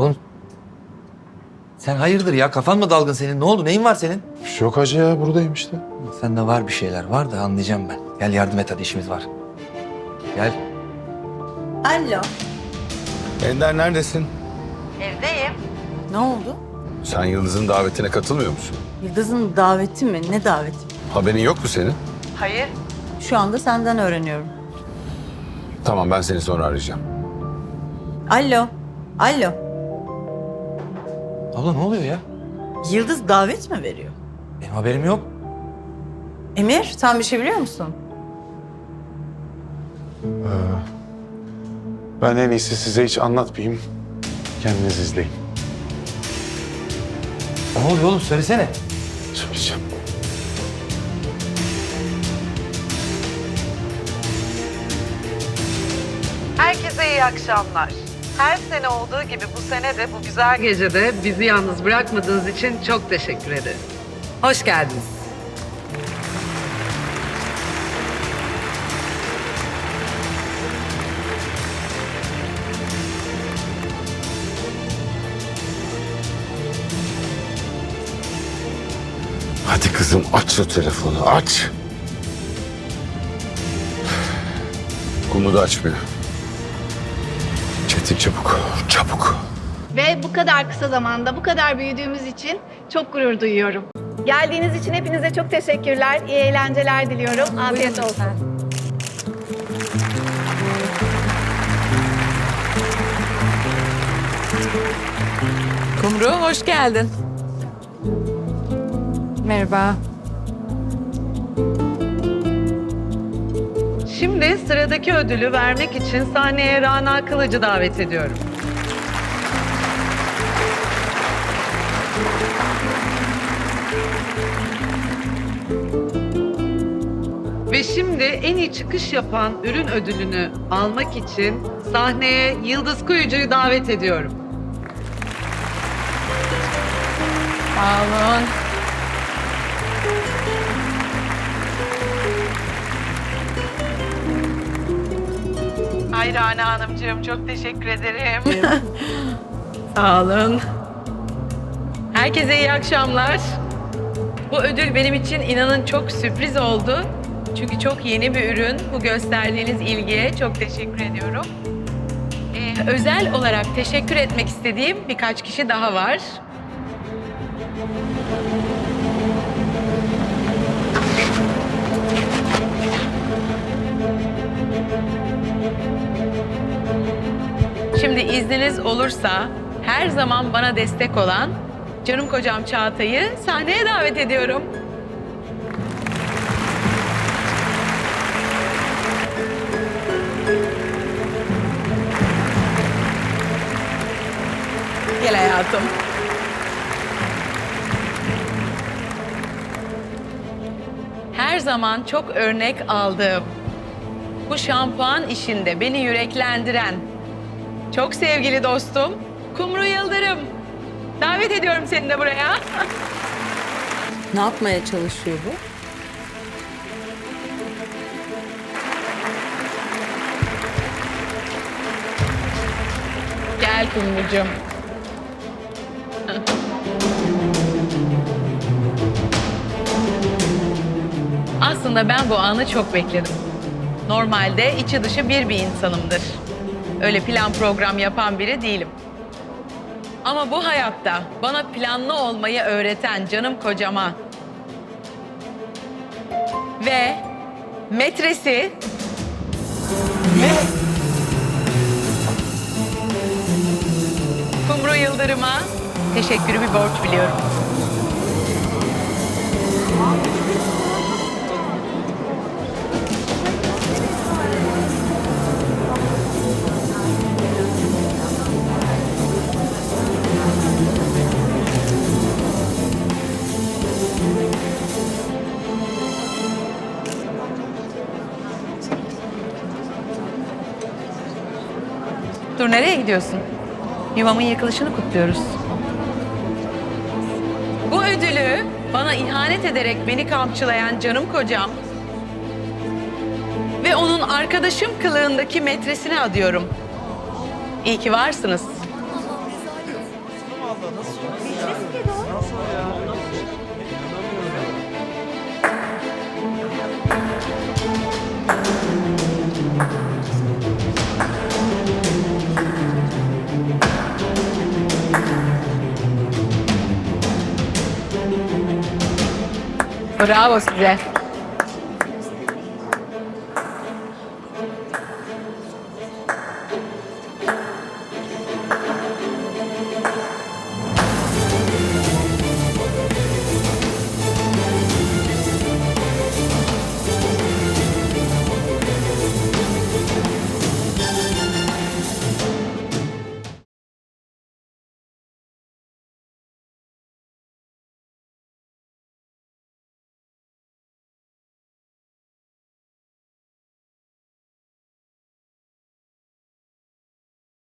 Oğlum sen hayırdır ya kafan mı dalgın senin? Ne oldu? Neyin var senin? Bir şey yok hacı ya buradayım işte. Sende var bir şeyler var da anlayacağım ben. Gel yardım et hadi işimiz var. Gel. Alo. Ender neredesin? Evdeyim. Ne oldu? Sen Yıldız'ın davetine katılmıyor musun? Yıldız'ın daveti mi? Ne daveti? Haberin yok mu senin? Hayır. Şu anda senden öğreniyorum. Tamam ben seni sonra arayacağım. Alo. Alo. Abla ne oluyor ya? Yıldız davet mi veriyor? Benim haberim yok. Emir sen bir şey biliyor musun? Ben en iyisi size hiç anlatmayayım. Kendiniz izleyin. Ne oluyor oğlum söylesene. Söyleyeceğim. Herkese iyi akşamlar. Her sene olduğu gibi bu sene de bu güzel gecede bizi yalnız bırakmadığınız için çok teşekkür ederim. Hoş geldiniz. Hadi kızım aç şu telefonu aç. Kumu da açmıyor. Çetin çabuk çabuk. Ve bu kadar kısa zamanda bu kadar büyüdüğümüz için çok gurur duyuyorum. Geldiğiniz için hepinize çok teşekkürler. İyi eğlenceler diliyorum. Afiyet olsun. Kumru hoş geldin. Merhaba. Şimdi sıradaki ödülü vermek için sahneye Rana Kılıcı davet ediyorum. Ve şimdi en iyi çıkış yapan ürün ödülünü almak için sahneye Yıldız Kuyucu'yu davet ediyorum. Sağ olun. Ay Rana Hanımcığım çok teşekkür ederim. Sağ olun. Herkese iyi akşamlar. Bu ödül benim için inanın çok sürpriz oldu. Çünkü çok yeni bir ürün. Bu gösterdiğiniz ilgiye çok teşekkür ediyorum. Ee, özel olarak teşekkür etmek istediğim birkaç kişi daha var. Şimdi izniniz olursa her zaman bana destek olan canım kocam Çağatay'ı sahneye davet ediyorum. Gel hayatım. Her zaman çok örnek aldığım bu şampuan işinde beni yüreklendiren çok sevgili dostum Kumru Yıldırım. Davet ediyorum seni de buraya. Ne yapmaya çalışıyor bu? Gel Kumrucuğum. Aslında ben bu anı çok bekledim. Normalde içi dışı bir bir insanımdır. Öyle plan program yapan biri değilim. Ama bu hayatta bana planlı olmayı öğreten canım kocama ve metresi Kumru Yıldırım'a teşekkürü bir borç biliyorum. Dur nereye gidiyorsun? Yuvamın yıkılışını kutluyoruz. Bu ödülü bana ihanet ederek beni kamçılayan canım kocam ve onun arkadaşım kılığındaki metresine adıyorum. İyi ki varsınız. Bravo size.